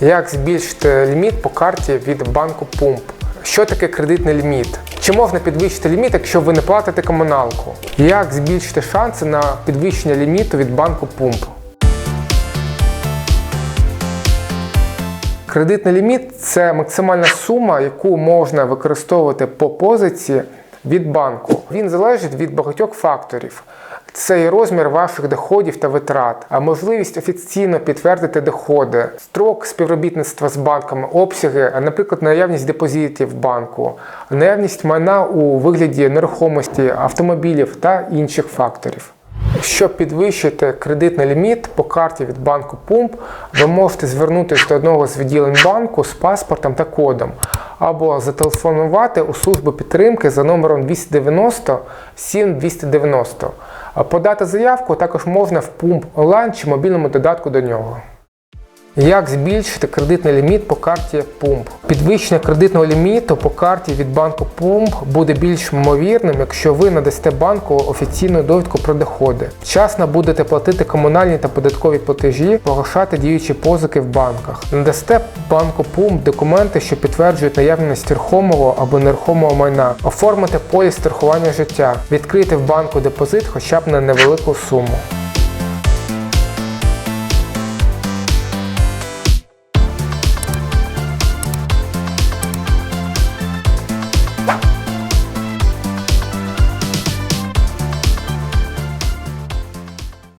Як збільшити ліміт по карті від банку Пумп? Що таке кредитний ліміт? Чи можна підвищити ліміт, якщо ви не платите комуналку? Як збільшити шанси на підвищення ліміту від банку Пумп? Кредитний ліміт це максимальна сума, яку можна використовувати по позиції від банку. Він залежить від багатьох факторів. Це і розмір ваших доходів та витрат, а можливість офіційно підтвердити доходи, строк співробітництва з банками, обсяги, наприклад, наявність депозитів банку, наявність майна у вигляді нерухомості, автомобілів та інших факторів. Щоб підвищити кредитний ліміт по карті від банку Пумп, ви можете звернутися до одного з відділень банку з паспортом та кодом, або зателефонувати у службу підтримки за номером 290 7290. Подати заявку також можна в Пумп онлайн чи мобільному додатку до нього. Як збільшити кредитний ліміт по карті Пумп? Підвищення кредитного ліміту по карті від банку Пумп буде більш ймовірним, якщо ви надасте банку офіційну довідку про доходи. Вчасно будете платити комунальні та податкові платежі, погашати діючі позики в банках. Надасте банку Пумп документи, що підтверджують наявність рухомого або нерухомого майна, оформити поліс страхування життя, відкрити в банку депозит хоча б на невелику суму.